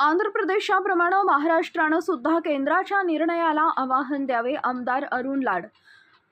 आंध्र प्रदेशाप्रमाणे महाराष्ट्रानं सुद्धा केंद्राच्या निर्णयाला आवाहन द्यावे आमदार अरुण लाड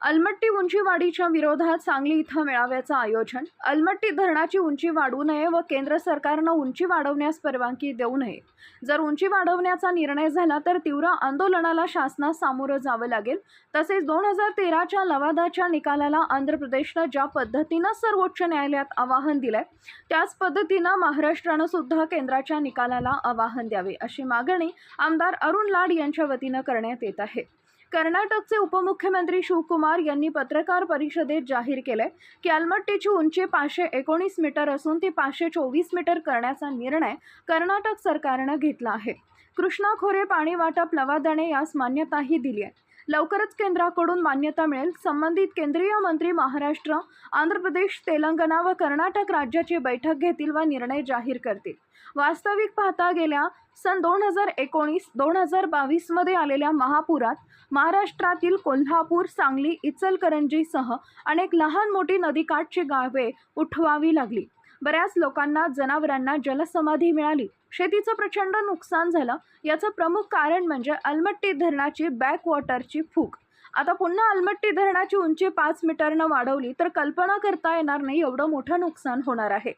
अलमट्टी उंची वाढीच्या विरोधात सांगली इथं मेळाव्याचं आयोजन. अलमट्टी धरणाची उंची वाढू नये व केंद्र सरकारनं उंची वाढवण्यास परवानगी देऊ नये. जर उंची वाढवण्याचा निर्णय झाला तर तीव्र आंदोलनाला शासनास सामोरं जावं लागेल. तसेच दोन हजार तेराच्या लवादाच्या निकालाला आंध्र प्रदेशनं ज्या पद्धतीनं सर्वोच्च न्यायालयात आवाहन दिलंय त्याच पद्धतीनं महाराष्ट्रानं सुद्धा केंद्राच्या निकालाला आवाहन द्यावे अशी मागणी आमदार अरुण लाड यांच्या वतीनं करण्यात येत आहे. कर्नाटकचे उपमुख्यमंत्री शिवकुमार यांनी पत्रकार परिषदेत जाहीर केलंय की अलमट्टीची उंची पाचशे एकोणीस मीटर असून ती पाचशे चोवीस मीटर करण्याचा निर्णय कर्नाटक सरकारनं घेतला आहे. कृष्णा खोरे पाणी वाटप लवादाने यास मान्यताही दिली आहे लवकरच केंद्राकडून मान्यता मिळेल. संबंधित केंद्रीय मंत्री महाराष्ट्र आंध्र प्रदेश तेलंगणा व कर्नाटक राज्याची बैठक घेतील व निर्णय जाहीर करतील. वास्तविक पाहता गेल्या सन दोन हजार एकोणीस दोन हजार बावीसमध्ये आलेल्या महापुरात महाराष्ट्रातील कोल्हापूर सांगली इचलकरंजीसह अनेक लहान मोठी नदीकाठची गावे उठवावी लागली. बऱ्याच लोकांना जनावरांना जलसमाधी मिळाली. शेतीचं प्रचंड नुकसान झालं. याचं प्रमुख कारण म्हणजे अलमट्टी धरणाची बॅकवॉटरची फूक. आता पुन्हा अलमट्टी धरणाची उंची पाच मीटरनं वाढवली तर कल्पना करता येणार नाही एवढं मोठं नुकसान होणार आहे.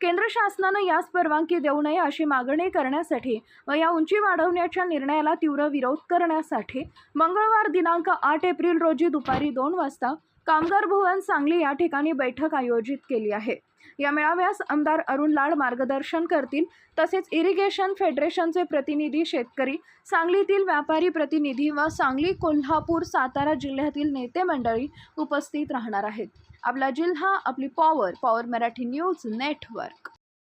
केंद्र शासनानं यास परवानगी देऊ नये अशी मागणी करण्यासाठी व या उंची वाढवण्याच्या निर्णयाला तीव्र विरोध करण्यासाठी मंगळवार दिनांक आठ एप्रिल रोजी दुपारी दोन वाजता कामगार भुवन सांगली या ठिकाणी बैठक आयोजित केली आहे. या मेळाव्यास आमदार अरुण लाड मार्गदर्शन करतील तसेच इरिगेशन फेडरेशनचे प्रतिनिधी शेतकरी सांगलीतील व्यापारी प्रतिनिधी व सांगली कोल्हापूर सातारा जिल्ह्यातील नेते मंडळी उपस्थित राहणार आहेत. आपला जिल्हा आपली power power Marathi news network